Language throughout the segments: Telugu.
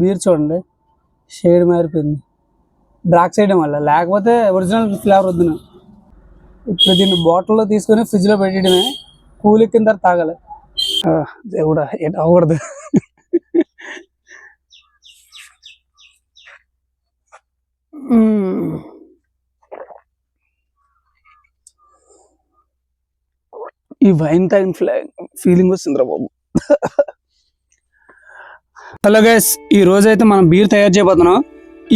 బీర్ చూడండి. షేడ్ మారిపోయింది. బ్లాక్ సైడ్ వల్ల లేకపోతే ఒరిజినల్ ఫ్లేవర్ వద్దు ఇప్పుడు దీన్ని బాటిల్లో తీసుకొని ఫ్రిడ్జ్లో పెట్టడమే. కూల్ ఎక్కిన తర్వాత తాగాలి. దేవుడా ఏంటి అవ్వకూడదు ఈ వైన్ టైం ఫ్లా ఫీలింగ్ వస్తుందిరా బాబు. హలో గైస్ ఈ రోజు అయితే మనం బీర్ తయారు చేయబోతున్నాం.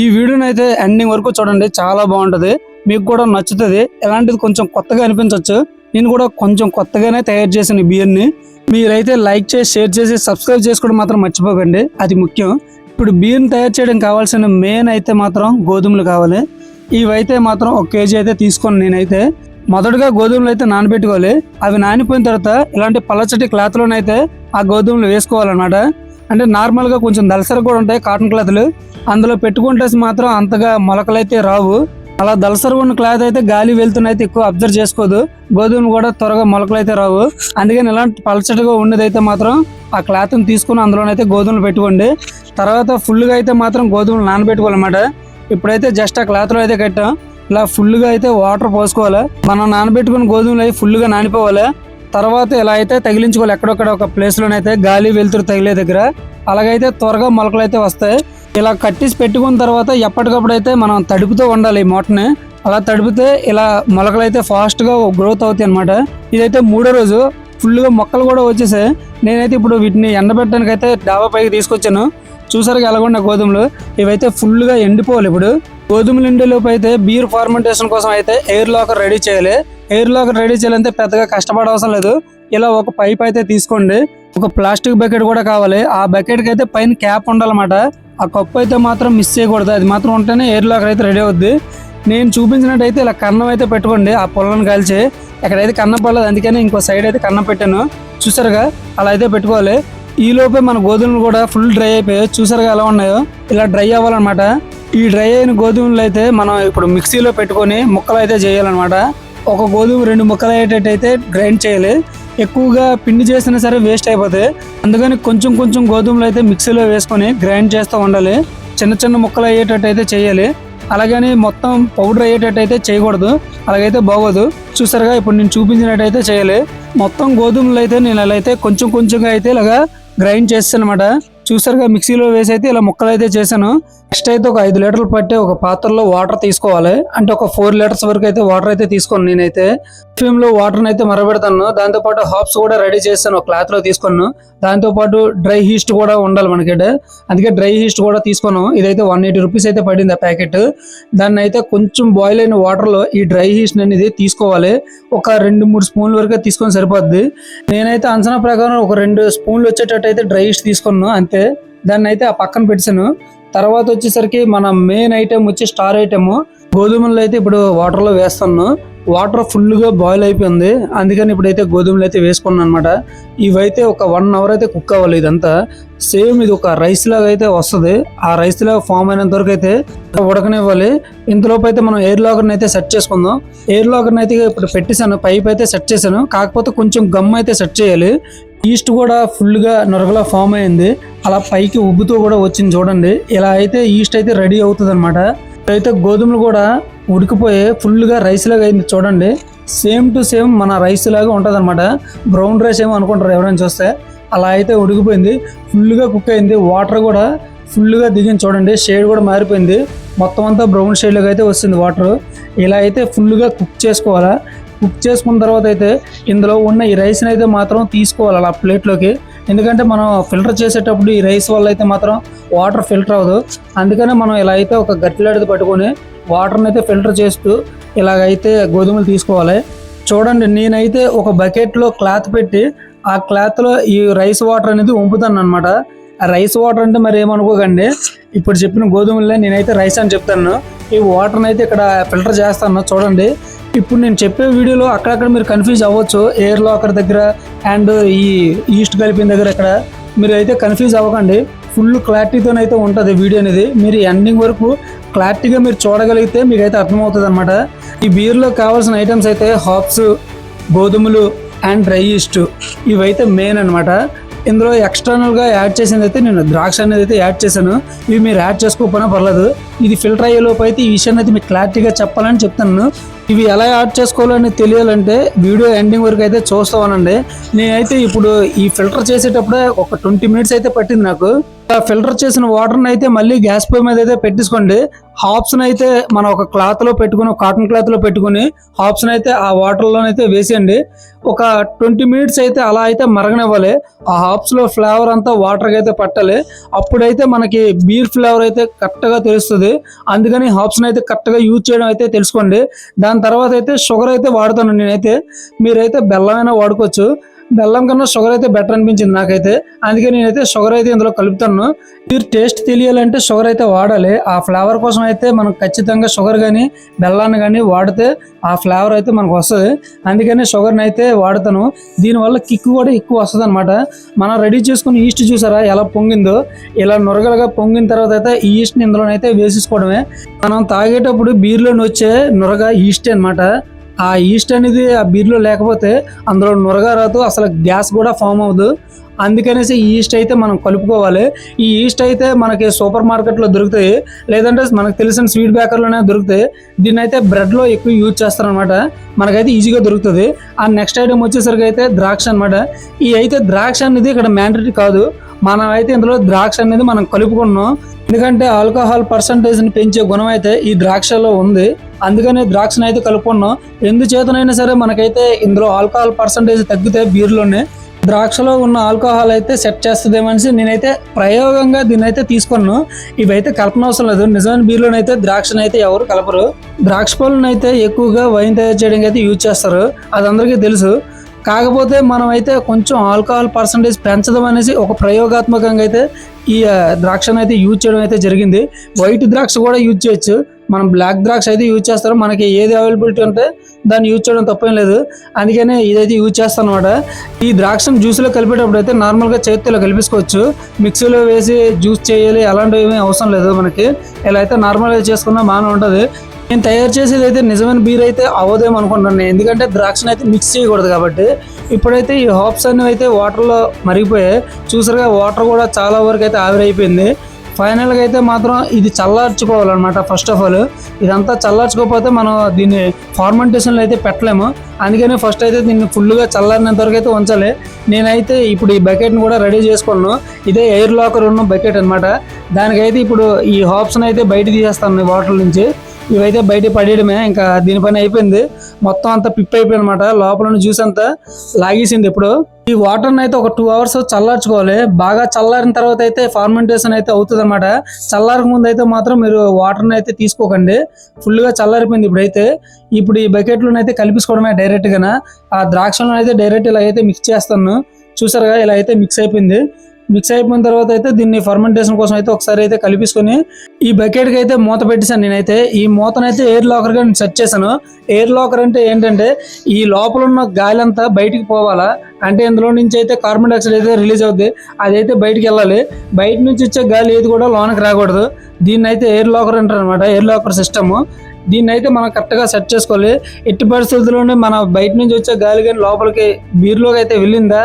ఈ వీడియోని అయితే ఎండింగ్ వరకు చూడండి చాలా బాగుంటది. మీకు కూడా నచ్చుతుంది. ఎలాంటిది కొంచెం కొత్తగా అనిపించవచ్చు నేను కూడా కొంచెం కొత్తగానే తయారు చేసిన బీర్ని మీరైతే లైక్ చేసి షేర్ చేసి సబ్స్క్రైబ్ చేసుకోవడం మాత్రం మర్చిపోకండి. అది ముఖ్యం. ఇప్పుడు బీర్ని తయారు చేయడం కావాల్సిన మెయిన్ అయితే మాత్రం గోధుమలు కావాలి. ఇవైతే మాత్రం ఒక కేజీ అయితే తీసుకోను నేనైతే. మొదటగా గోధుమలు అయితే నానబెట్టుకోవాలి. అవి నానిపోయిన తర్వాత ఇలాంటి పలచటి క్లాత్లోనైతే ఆ గోధుమలు వేసుకోవాలన్నమాట. అంటే నార్మల్గా కొంచెం దలసర కూడా ఉంటాయి కాటన్ క్లాత్లు. అందులో పెట్టుకుంటే మాత్రం అంతగా మొలకలు అయితే రావు. అలా దలసరగా ఉన్న క్లాత్ అయితే గాలి వెళ్తున్న అయితే ఎక్కువ అబ్జర్వ్ చేసుకోదు. గోధుమలు కూడా త్వరగా మొలకలు అయితే రావు. అందుకని ఇలాంటి పలచటగా ఉన్నదైతే మాత్రం ఆ క్లాత్ని తీసుకుని అందులోనైతే గోధుమలు పెట్టుకోండి. తర్వాత ఫుల్గా అయితే మాత్రం గోధుమలు నానబెట్టుకోవాలన్నమాట. ఇప్పుడైతే జస్ట్ ఆ క్లాత్లో అయితే కట్టాం. ఇలా ఫుల్గా అయితే వాటర్ పోసుకోవాలి. మనం నానబెట్టుకున్న గోధుమలు అవి ఫుల్గా నానిపోవాలి. తర్వాత ఇలా అయితే తగిలించుకోవాలి. ఎక్కడొక్కడ ఒక ప్లేస్లోనైతే గాలి వెలుతురు తగిలే దగ్గర. అలాగైతే త్వరగా మొలకలు అయితే వస్తాయి. ఇలా కట్టేసి పెట్టుకున్న తర్వాత ఎప్పటికప్పుడు అయితే మనం తడుపుతూ ఉండాలి ఈ మూటని అలా తడిపితే ఇలా మొలకలు అయితే ఫాస్ట్గా గ్రోత్ అవుతాయి అనమాట ఇదైతే మూడో రోజు. ఫుల్గా మొక్కలు కూడా వచ్చేసాయి. నేనైతే ఇప్పుడు వీటిని ఎండబెట్టడానికి అయితే డాబా పైకి తీసుకొచ్చాను. చూసారు ఎలాగొండ గోధుమలు? ఇవైతే ఫుల్గా ఎండిపోవాలి ఇప్పుడు. గోధుమలు ఎండేలోపు అయితే బీర్ ఫార్మెంటేషన్ కోసం అయితే ఎయిర్ లాకర్ రెడీ చేయాలి. ఎయిర్ లాకర్ రెడీ చేయాలంటే పెద్దగా కష్టపడ అవసరం లేదు. ఇలా ఒక పైప్ అయితే తీసుకోండి. ఒక ప్లాస్టిక్ బకెట్ కూడా కావాలి. ఆ బకెట్కి అయితే పైన క్యాప్ ఉండాలన్నమాట. ఆ కప్పు అయితే మాత్రం మిస్ చేయకూడదు. అది మాత్రం ఉంటేనే ఎయిర్ లాకర్ అయితే రెడీ అవుద్ది. నేను చూపించినట్టయితే ఇలా కన్నం అయితే పెట్టుకోండి. ఆ పొలను కాల్చి. ఎక్కడైతే కన్నం పడలేదు అందుకని ఇంకో సైడ్ అయితే కన్నం పెట్టాను. చూసారుగా? అలా అయితే పెట్టుకోవాలి. ఈ లోపే మన గోధుమలు కూడా ఫుల్ డ్రై అయిపోయాయి. చూసారుగా ఎలా ఉన్నాయో? ఇలా డ్రై అవ్వాలన్నమాట. ఈ డ్రై అయిన గోధుమలు అయితే మనం ఇప్పుడు మిక్సీలో పెట్టుకొని ముక్కలు అయితే చేయాలన్నమాట. ఒక గోధుమ రెండు ముక్కలు అయ్యేటట్టు అయితే గ్రైండ్ చేయాలి. ఎక్కువగా పిండి చేసినా సరే వేస్ట్ అయిపోతాయి. అందుకని కొంచెం కొంచెం గోధుమలు అయితే మిక్సీలో వేసుకొని గ్రైండ్ చేస్తూ ఉండాలి. చిన్న చిన్న ముక్కలు అయ్యేటట్టు అయితే చేయాలి. అలాగని మొత్తం పౌడర్ అయ్యేటట్టు అయితే చేయకూడదు. అలాగైతే బాగోదు. చూసారుగా ఇప్పుడు నేను చూపించినట్టయితే చేయాలి. మొత్తం గోధుమలు అయితే నేను అలా అయితే కొంచెం కొంచెంగా అయితే ఇలాగా గ్రైండ్ చేస్తాను అనమాట చూసారుగా మిక్సీలో వేసి అయితే ఇలా ముక్కలు అయితే చేశాను. నెక్స్ట్ అయితే ఒక ఐదు లీటర్లు పట్టే ఒక పాత్రలో వాటర్ తీసుకోవాలి. అంటే ఒక ఫోర్ లీటర్స్ వరకు అయితే వాటర్ అయితే తీసుకోను నేనైతే. ఫ్లేమ్లో వాటర్ అయితే మరబెడతాను. దాంతో పాటు హాప్స్ కూడా రెడీ చేస్తాను ఒక క్లాత్లో తీసుకున్నాను దాంతో పాటు డ్రై హీస్ట్ కూడా ఉండాలి మనకి అందుకే డ్రై హీస్ట్ కూడా తీసుకున్నాం ఇదైతే వన్ ఎయిటీ రూపీస్ అయితే పడింది ఆ ప్యాకెట్ దాన్ని అయితే కొంచెం బాయిల్ అయిన వాటర్లో ఈ డ్రై హీస్ట్ అనేది తీసుకోవాలి. ఒక రెండు మూడు స్పూన్ల వరకు తీసుకొని సరిపోద్ది. నేనైతే అంచనా ప్రకారం ఒక రెండు స్పూన్లు వచ్చేటట్టు అయితే డ్రై హీస్ట్ తీసుకున్నాను. అంతే. దాన్ని అయితే ఆ పక్కన పెట్టాను తర్వాత వచ్చేసరికి మన మెయిన్ ఐటెం వచ్చి స్టార్ ఐటెము గోధుమలు అయితే ఇప్పుడు వాటర్లో వేస్తాను. వాటర్ ఫుల్గా బాయిల్ అయిపోయింది. అందుకని ఇప్పుడైతే గోధుమలు అయితే వేసుకున్నాను అనమాట ఇవైతే ఒక వన్ అవర్ అయితే కుక్ అవ్వాలి ఇదంతా. సేమ్ ఇది ఒక రైస్ లాగా అయితే వస్తుంది. ఆ రైస్ లాగా ఫామ్ అయినంత వరకు అయితే ఉడకనివ్వాలి. ఇంతలోపు అయితే మనం ఎయిర్ లాకర్ని అయితే సెట్ చేసుకుందాం. ఎయిర్ లాకర్ని అయితే ఇప్పుడు పెట్టేశాను. పైప్ అయితే సెట్ చేశాను. కాకపోతే కొంచెం గమ్ అయితే సెట్ చేయాలి. ఈస్ట్ కూడా ఫుల్గా నొరగలా ఫామ్ అయింది. అలా పైకి ఉబ్బుతూ కూడా వచ్చింది చూడండి. ఇలా అయితే ఈస్ట్ అయితే రెడీ అవుతుంది అనమాట అయితే గోధుమలు కూడా ఉడికిపోయి ఫుల్గా రైస్ లాగా అయింది చూడండి. సేమ్ టు సేమ్ మన రైస్ లాగా ఉంటుంది అనమాట బ్రౌన్ రైస్ ఏమో అనుకుంటారు ఎవరైనా చూస్తే. అలా అయితే ఉడికిపోయింది. ఫుల్గా కుక్ అయింది. వాటర్ కూడా ఫుల్గా దిగింది చూడండి. షేడ్ కూడా మారిపోయింది. మొత్తం అంతా బ్రౌన్ షేడ్లోకి అయితే వస్తుంది వాటర్ ఇలా అయితే ఫుల్గా కుక్ చేసుకోవాలా? కుక్ చేసుకున్న తర్వాత అయితే ఇందులో ఉన్న ఈ రైస్ని అయితే మాత్రం తీసుకోవాలి అలా ప్లేట్లోకి ఎందుకంటే మనం ఫిల్టర్ చేసేటప్పుడు ఈ రైస్ వల్ల అయితే మాత్రం వాటర్ ఫిల్టర్ అవ్వదు. అందుకనే మనం ఇలా అయితే ఒక గట్టిలాడిది పట్టుకొని వాటర్ని అయితే ఫిల్టర్ చేస్తూ ఇలాగైతే గోధుమలు తీసుకోవాలి. చూడండి నేనైతే ఒక బకెట్లో క్లాత్ పెట్టి ఆ క్లాత్లో ఈ రైస్ వాటర్ అనేది వంపుతాను అనమాట ఆ రైస్ వాటర్ అంటే మరి ఏమనుకోకండి ఇప్పుడు చెప్పిన గోధుమలే నేనైతే రైస్ అని చెప్తాను. ఈ వాటర్ని అయితే ఇక్కడ ఫిల్టర్ చేస్తాను. చూడండి ఇప్పుడు నేను చెప్పే వీడియోలో అక్కడక్కడ మీరు కన్ఫ్యూజ్ అవ్వచ్చు. ఎయిర్ లాకర్ దగ్గర అండ్ ఈ ఈస్ట్ కలిపిన దగ్గర ఇక్కడ మీరు అయితే కన్ఫ్యూజ్ అవ్వకండి ఫుల్ క్లారిటీతోనైతే ఉంటుంది వీడియో అనేది. మీరు ఎండింగ్ వరకు క్లారిటీగా మీరు చూడగలిగితే మీకు అయితే అర్థమవుతుంది అనమాట ఈ బీర్లో కావాల్సిన ఐటమ్స్ అయితే హాప్స్ గోధుమలు అండ్ డ్రై ఈస్ట్ ఇవైతే మెయిన్ అనమాట ఇందులో ఎక్స్టర్నల్గా యాడ్ చేసింది అయితే నేను ద్రాక్ష అనేది అయితే యాడ్ చేశాను. ఇవి మీరు యాడ్ చేసుకోకపోయినా పర్లేదు. ఇది ఫిల్టర్ అయ్యే లోపు అయితే ఈ విషయాన్ని అయితే మీకు క్లారిటీగా చెప్పాలని చెప్తాను ఇవి ఎలా యాడ్ చేసుకోవాలని తెలియాలంటే వీడియో ఎండింగ్ వరకు అయితే చూస్తామనండి. నేనైతే ఇప్పుడు ఈ ఫిల్టర్ చేసేటప్పుడే ఒక ట్వంటీ మినిట్స్ అయితే పట్టింది నాకు. ఆ ఫిల్టర్ చేసిన వాటర్ని అయితే మళ్ళీ గ్యాస్ పొయ్యి మీద అయితే పెట్టేసుకోండి. హాప్స్ని అయితే మనం ఒక క్లాత్లో పెట్టుకుని కాటన్ క్లాత్లో పెట్టుకుని హాప్స్ని అయితే ఆ వాటర్ లోనైతే వేసేయండి. ఒక ట్వంటీ మినిట్స్ అయితే అలా అయితే మరగనివ్వాలి. ఆ హాప్స్లో ఫ్లేవర్ అంతా వాటర్ అయితే పట్టాలి. అప్పుడైతే మనకి బీర్ ఫ్లేవర్ అయితే కరెక్ట్గా తెలుస్తుంది. అందుకని హాప్స్ని అయితే కరెక్ట్గా యూజ్ చేయడం అయితే తెలుసుకోండి. దాని దాని తర్వాత అయితే షుగర్ అయితే వాడుతాను నేనైతే. మీరైతే బెల్లమైనా వాడుకోవచ్చు. బెల్లం కన్నా షుగర్ అయితే బెటర్ అనిపించింది నాకైతే. అందుకే నేనైతే షుగర్ అయితే ఇందులో కలుపుతాను. మీరు టేస్ట్ తెలియాలంటే షుగర్ అయితే వాడాలి. ఆ ఫ్లేవర్ కోసం అయితే మనం ఖచ్చితంగా షుగర్ కానీ బెల్లాన్ని కానీ వాడితే ఆ ఫ్లేవర్ అయితే మనకు వస్తుంది. అందుకని షుగర్ని అయితే వాడతాను. దీనివల్ల కిక్ కూడా ఎక్కువ వస్తుంది అనమాట మనం రెడీ చేసుకుని ఈస్ట్ చూసారా ఎలా పొంగిందో? ఇలా నురగలుగా పొంగిన తర్వాత అయితే ఈ ఈస్ట్ని ఇందులోనైతే వేసేసుకోవడమే. మనం తాగేటప్పుడు బీర్లోని వచ్చే నురగ ఈస్ట్ అనమాట ఆ ఈస్ట్ అనేది ఆ బీర్లో లేకపోతే అందులో నురగా రాదు అసలు గ్యాస్ కూడా ఫామ్ అవ్వదు. అందుకనేసి ఈ ఈస్ట్ అయితే మనం కలుపుకోవాలి. ఈ ఈస్ట్ అయితే మనకి సూపర్ మార్కెట్లో దొరుకుతాయి. లేదంటే మనకు తెలిసిన స్వీట్ బేకర్లోనే దొరుకుతాయి. దీన్ని అయితే బ్రెడ్లో ఎక్కువ యూజ్ చేస్తారనమాట మనకైతే ఈజీగా దొరుకుతుంది. ఆ నెక్స్ట్ ఐటమ్ వచ్చేసరికి అయితే ద్రాక్ష అనమాట ఈ అయితే ద్రాక్ష అనేది ఇక్కడ మ్యాండటరీ కాదు. మనం అయితే ఇందులో ద్రాక్ష అనేది మనం కలుపుకున్నాం. ఎందుకంటే ఆల్కహాల్ పర్సంటేజ్ని పెంచే గుణం అయితే ఈ ద్రాక్షలో ఉంది. అందుకనే ద్రాక్షను అయితే కలుపుకున్నాం. ఎందుచేతనైనా సరే మనకైతే ఇందులో ఆల్కహాల్ పర్సంటేజ్ తగ్గితే బీర్లోనే ద్రాక్షలో ఉన్న ఆల్కహాల్ అయితే సెట్ చేస్తుందేమనేసి నేనైతే ప్రయోగంగా దీన్ని అయితే తీసుకున్నాను. ఇవైతే కలపనవసరం లేదు. నిజమైన బీర్లోనైతే ద్రాక్షను అయితే ఎవరు కలపరు. ద్రాక్ష పళ్ళను అయితే ఎక్కువగా వైన్ తయారు చేయడానికి అయితే యూజ్ చేస్తారు. అది అందరికీ తెలుసు. కాకపోతే మనం అయితే కొంచెం ఆల్కహాల్ పర్సంటేజ్ పెంచడం అనేసి ఒక ప్రయోగాత్మకంగా అయితే ఈ ద్రాక్షను అయితే యూజ్ చేయడం అయితే జరిగింది. వైట్ ద్రాక్ష కూడా యూజ్ చేయొచ్చు. మనం బ్లాక్ ద్రాక్ష అయితే యూజ్ చేస్తారు. మనకి ఏది అవైలబిలిటీ ఉంటే దాన్ని యూజ్ చేయడం తప్పేం లేదు. అందుకనే ఇదైతే యూజ్ చేస్తాను అనమాట ఈ ద్రాక్షను జ్యూస్లో కలిపేటప్పుడు అయితే నార్మల్గా చేతిలో కలిపేసుకోవచ్చు. మిక్సీలో వేసి జ్యూస్ చేయాలి అలాంటివి ఏమీ అవసరం లేదు మనకి. ఇలా అయితే నార్మల్గా చేసుకున్నా బాగానే ఉంటుంది. నేను తయారు చేసేది అయితే నిజమైన బీర్ అయితే అవ్వదేమో అనుకుంటున్నాను ఎందుకంటే ద్రాక్షను అయితే మిక్స్ చేయకూడదు కాబట్టి. ఇప్పుడైతే ఈ హాప్స్ అనేవి అయితే వాటర్లో మరిగిపోయాయి. చూసారుగా వాటర్ కూడా చాలా వరకు అయితే ఆవిరైపోయింది. ఫైనల్గా అయితే మాత్రం ఇది చల్లార్చుకోవాలన్నమాట ఫస్ట్ ఆఫ్ ఆల్ ఇదంతా చల్లార్చుకోకపోతే మనం దీన్ని ఫార్మెంటేషన్లో అయితే పెట్టలేము. అందుకని ఫస్ట్ అయితే దీన్ని ఫుల్గా చల్లారినంత వరకు అయితే ఉంచాలి. నేనైతే ఇప్పుడు ఈ బకెట్ని కూడా రెడీ చేసుకున్నాను. ఇదే ఎయిర్ లాకర్ ఉన్న బకెట్ అనమాట దానికైతే ఇప్పుడు ఈ హాప్స్ని అయితే బయట తీసేస్తాను వాటర్ నుంచి. ఇవైతే బయట పడేయడమే ఇంకా దీని పని అయిపోయింది. మొత్తం అంతా పిప్ అయిపోయింది అనమాట లోపల జ్యూస్ అంతా లాగేసింది ఇప్పుడు ఈ వాటర్ని అయితే ఒక టూ అవర్స్ చల్లార్చుకోవాలి. బాగా చల్లారిన తర్వాత అయితే ఫార్మెంటేషన్ అయితే అవుతుంది అనమాట చల్లారక ముందు అయితే మాత్రం మీరు వాటర్ని అయితే తీసుకోకండి. ఫుల్గా చల్లారిపోయింది ఇప్పుడైతే. ఇప్పుడు ఈ బకెట్లోనైతే అయితే కలిపించుకోవడమే డైరెక్ట్గా ఆ ద్రాక్షలను అయితే డైరెక్ట్ ఇలా అయితే మిక్స్ చేస్తాను. చూసారుగా ఇలా అయితే మిక్స్ అయిపోయింది. మిక్స్ అయిపోయిన తర్వాత అయితే దీన్ని ఫర్మెంటేషన్ కోసం అయితే ఒకసారి అయితే కలిపించుకొని ఈ బకెట్కి అయితే మూత పెట్టేశాను నేనైతే. ఈ మూతనైతే ఎయిర్ లాకర్గా నేను సెట్ చేశాను. ఎయిర్ లాకర్ అంటే ఏంటంటే ఈ లోపల ఉన్న గాలి అంతా బయటికి పోవాలా? అంటే ఇందులో నుంచి అయితే కార్బన్ డైఆక్సైడ్ అయితే రిలీజ్ అవుద్ది. అదైతే బయటికి వెళ్ళాలి. బయట నుంచి వచ్చే గాలి ఏది కూడా లోనకి రాకూడదు. దీన్ని అయితే ఎయిర్ లాకర్ అంటారు అనమాట ఎయిర్ లాకర్ సిస్టమ్ దీన్ని అయితే మనం కరెక్ట్గా సెట్ చేసుకోవాలి. ఎట్టి పరిస్థితుల్లోనే మన బయట నుంచి వచ్చే గాలి కానీ లోపలికి బీర్లోకి అయితే వెళ్ళిందా?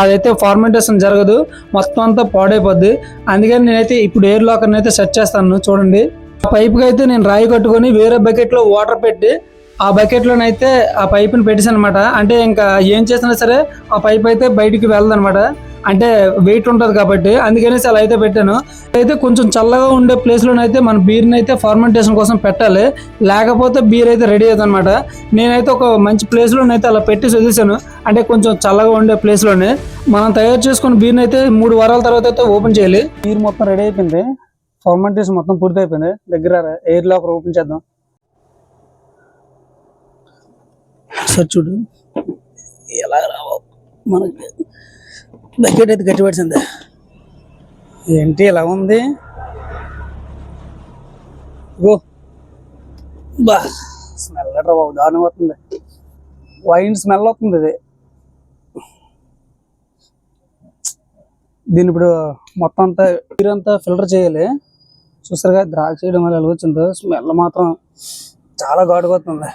అదైతే ఫార్మెంటేషన్ జరగదు. మొత్తం అంతా పాడైపోద్ది. అందుకని నేనైతే ఇప్పుడు ఎయిర్ లాకర్ని అయితే సెట్ చేస్తాను. చూడండి. ఆ పైప్కి అయితే నేను రాయి కట్టుకొని వేరే బకెట్లో వాటర్ పెట్టి ఆ బకెట్లోనైతే ఆ పైప్ని పెట్టేసాను అనమాట అంటే ఇంకా ఏం చేసినా సరే ఆ పైప్ అయితే బయటికి వెళ్ళదనమాట అంటే వెయిట్ ఉంటుంది కాబట్టి అందుకనేసి అలా అయితే పెట్టాను. అయితే కొంచెం చల్లగా ఉండే ప్లేస్లోనైతే మన బీర్ని అయితే ఫార్మెంటేషన్ కోసం పెట్టాలి. లేకపోతే బీర్ అయితే రెడీ అవుతుంది అనమాట నేనైతే ఒక మంచి ప్లేస్లోనైతే అలా పెట్టి వదిలేసాను అంటే కొంచెం చల్లగా ఉండే ప్లేస్లోనే మనం తయారు చేసుకున్న బీర్ని అయితే మూడు వారాల తర్వాత అయితే ఓపెన్ చేయాలి. బీర్ మొత్తం రెడీ అయిపోయింది. ఫార్మెంటేషన్ మొత్తం పూర్తి అయిపోయింది. దగ్గర ఎయిర్ లాకర్ ఓపెన్ చేద్దాం. సార్ చూడు ఎలా రావు మనకి. బకెట్ అయితే గట్టి పడిసింది. ఏంటి ఎలా ఉంది? గో బా. స్మెల్ బాబు దారుణం అవుతుంది వైన్ స్మెల్ వస్తుంది ఇది. దీన్ని ఇప్పుడు మొత్తం అంతా నీరంతా ఫిల్టర్ చేయాలి. చూసారుగా ద్రాక్ష చేయడం వల్ల వచ్చిందో. స్మెల్ మాత్రం చాలా ఘాటుగా వస్తుంది.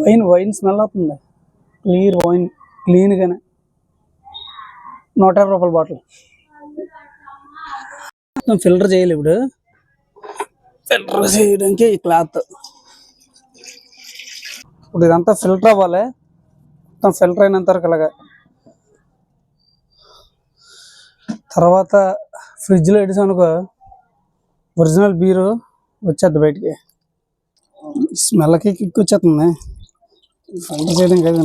వైన్ వైన్ స్మెల్ అవుతుంది క్లియర్ వైన్ క్లీన్గానే నూట యాభై రూపాయల బాటిల్. ఫిల్టర్ చేయాలి ఇప్పుడు. ఫిల్టర్ చేయడానికి ఈ క్లాత్. ఇప్పుడు ఇదంతా ఫిల్టర్ అవ్వాలి. మొత్తం ఫిల్టర్ అయినంత వరకు అలాగా తర్వాత ఫ్రిడ్జ్లో పెట్టేసాం అనుకో ఒరిజినల్ బీరు వచ్చేద్ది బయటికి. స్మెల్కి కిక్ వచ్చేస్తుంది. ఫిల్టర్ చేయడం కదా.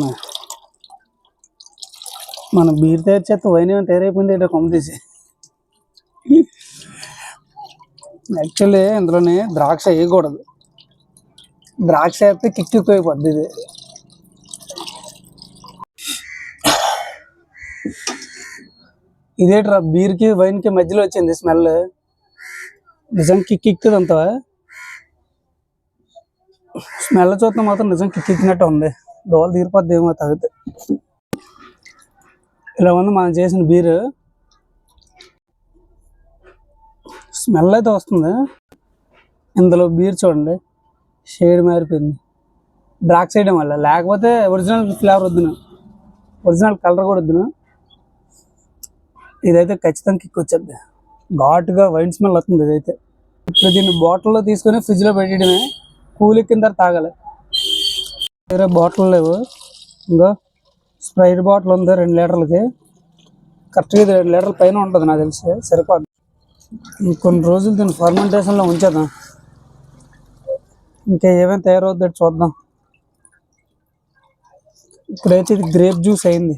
మన బీర్ తయారు చేస్తే వైన్ ఏమైనా తయారైపోయింది ఏంటో కొమ్మ తీసి. యాక్చువల్లీ ఇందులోనే ద్రాక్ష వేయకూడదు. ద్రాక్ష వేస్తే కిక్ ఎక్కువ ఇది. ఇదేట్రా బీర్కి వైన్కి మధ్యలో వచ్చింది స్మెల్. నిజం కిక్ ఎక్కుతుంది అంత. స్మెల్ చూస్తే మాత్రం నిజం కిక్ ఎక్కినట్టు ఉంది. దోవలు తీరిపోద్ది ఏమో తాగితే ఇలా ఉంది మనం చేసిన బీర్. స్మెల్ అయితే వస్తుంది. ఇందులో బీర్ చూడండి షేడ్ మారిపోయింది. బ్లాక్ సైడ్ వల్ల లేకపోతే ఒరిజినల్ ఫ్లేవర్ వద్దును. ఒరిజినల్ కలర్ కూడా వద్దును. ఇదైతే ఖచ్చితంగా కిక్ వచ్చేది ఘాటుగా వైన్ స్మెల్ వస్తుంది ఇదైతే. ఇప్పుడు దీన్ని బాటిల్లో తీసుకొని ఫ్రిడ్జ్లో పెట్టడమే కూలి కింద తాగాలి. వేరే బాటిల్ లేవు. ఇంకా. స్ప్రైట్ బాటిల్ ఉంది రెండు లీటర్లకి. కరెక్ట్గా ఇది రెండు లీటర్ల పైన ఉంటుంది నాకు తెలిసి. సరిపోద్ది. కొన్ని రోజులు దీన్ని ఫర్మెంటేషన్లో ఉంచేద్దాం. ఇంకా ఏమేమి తయారవుద్దో చూద్దాం. ఇప్పుడైతే ఇది గ్రేప్ జ్యూస్ అయింది.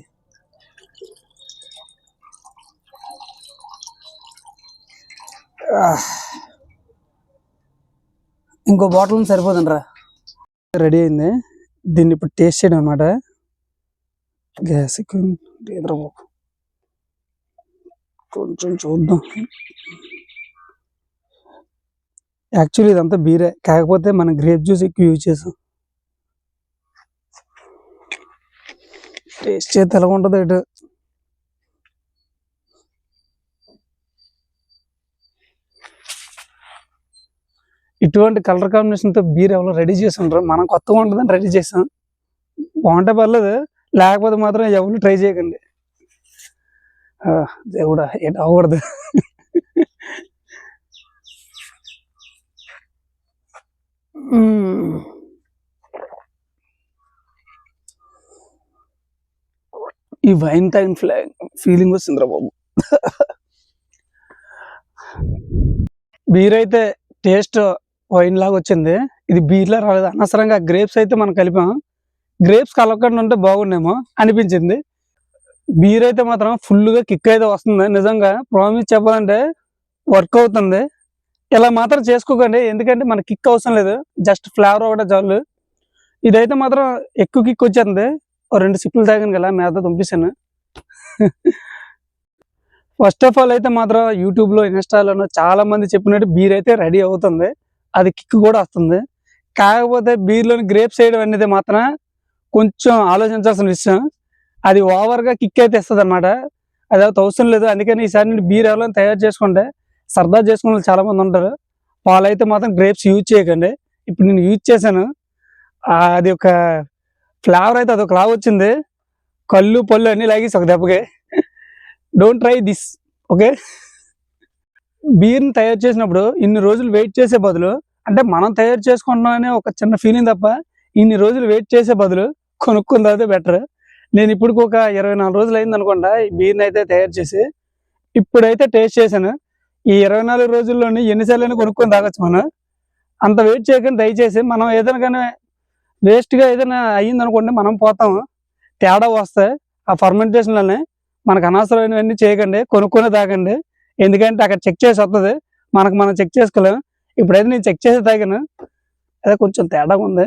ఇంకో బాటిల్ సరిపోతుందిరా. రెడీ అయింది. దీన్ని ఇప్పుడు టేస్ట్ చేయడం అనమాట గ్యాస్ ఎక్కువ కొంచెం చూద్దాం. యాక్చువల్లీ ఇదంతా బీరే. కాకపోతే మనం గ్రేప్ జ్యూస్ ఎక్కువ యూజ్ చేసాం టేస్ట్ చేస్తే ఎలా ఉంటుంది ఇటు ఇటువంటి కలర్ కాంబినేషన్తో బీర్ ఎవరో రెడీ చేసి ఉంటారు మనం కొత్తగా ఉంటుందని రెడీ చేసాం బాగుంటే పర్లేదు. లేకపోతే మాత్రం ఎవరు ట్రై చేయకండి. దేవుడా ఏంటి అవ్వకూడదు. ఈ వైన్ టైం ఫ్లా ఫీలింగ్ వస్తుందిరా బాబు. బీర్ అయితే టేస్ట్ వైన్ లాగా వచ్చింది. ఇది బీర్లా రాలేదు? అనవసరంగా గ్రేప్స్ అయితే మనం కలిపాం. గ్రేప్స్ కలవకుండా ఉంటే బాగుండేమో అనిపించింది. బీర్ అయితే మాత్రం ఫుల్గా కిక్ అయితే వస్తుంది. నిజంగా ప్రామిస్ చెప్పాలంటే వర్క్ అవుతుంది. ఇలా మాత్రం చేసుకోకండి. ఎందుకంటే మన కిక్ అవసరం లేదు. జస్ట్ ఫ్లేవర్ ఒకటే చాలు. ఇదైతే మాత్రం ఎక్కువ కిక్ వచ్చేస్తుంది. రెండు సిప్పులు తాగాను కదా మీద పంపిస్తాను ఫస్ట్ ఆఫ్ ఆల్ అయితే మాత్రం యూట్యూబ్లో ఇన్స్టాలోనూ చాలా మంది చెప్పినట్టు బీర్ అయితే రెడీ అవుతుంది. అది కిక్ కూడా వస్తుంది. కాకపోతే బీర్లోని గ్రేప్స్ వేయడం అనేది మాత్రం కొంచెం ఆలోచించాల్సిన విషయం. అది ఓవర్గా కిక్ అయితే ఇస్తుంది అనమాట అది అవసరం లేదు. అందుకని ఈసారి నేను బీర్ ఎవరైనా తయారు చేసుకుంటే సరదా చేసుకునే వాళ్ళు చాలా మంది ఉంటారు. వాళ్ళైతే మాత్రం గ్రేప్స్ యూజ్ చేయకండి. ఇప్పుడు నేను యూజ్ చేశాను. అది ఒక ఫ్లేవర్ అయితే అదొక లాగా వచ్చింది. కళ్ళు పళ్ళు అన్ని లాగేసి ఒక దెబ్బకి. డోంట్ ట్రై దిస్ ఓకే బీర్ని తయారు చేసినప్పుడు ఇన్ని రోజులు వెయిట్ చేసే బదులు అంటే మనం తయారు చేసుకుంటున్నామనే ఒక చిన్న ఫీలింగ్ తప్ప ఇన్ని రోజులు వెయిట్ చేసే బదులు కొనుక్కుని తాగితే బెటర్ నేను ఇప్పుడు ఒక ఇరవై నాలుగు రోజులు అయింది అనుకోండి ఈ బీర్ని అయితే తయారు చేసి ఇప్పుడైతే టేస్ట్ చేశాను. ఈ ఇరవై నాలుగు రోజుల్లోని ఎన్నిసార్లు కొనుక్కొని తాగొచ్చు మనం. అంత వెయిట్ చేయకుండా దయచేసి. మనం ఏదైనా కానీ వేస్ట్గా ఏదైనా అయ్యింది అనుకోండి మనం పోతాము. తేడా వస్తే ఆ ఫర్మెంటేషన్లోనే మనకు అనవసరమైనవన్నీ చేయకండి కొనుక్కొని తాగండి. ఎందుకంటే అక్కడ చెక్ చేసి వస్తుంది మనకు మనం చెక్ చేసుకోలేం ఇప్పుడైతే నేను చెక్ చేసి తాగాను. అదే కొంచెం తేడా ఉంది.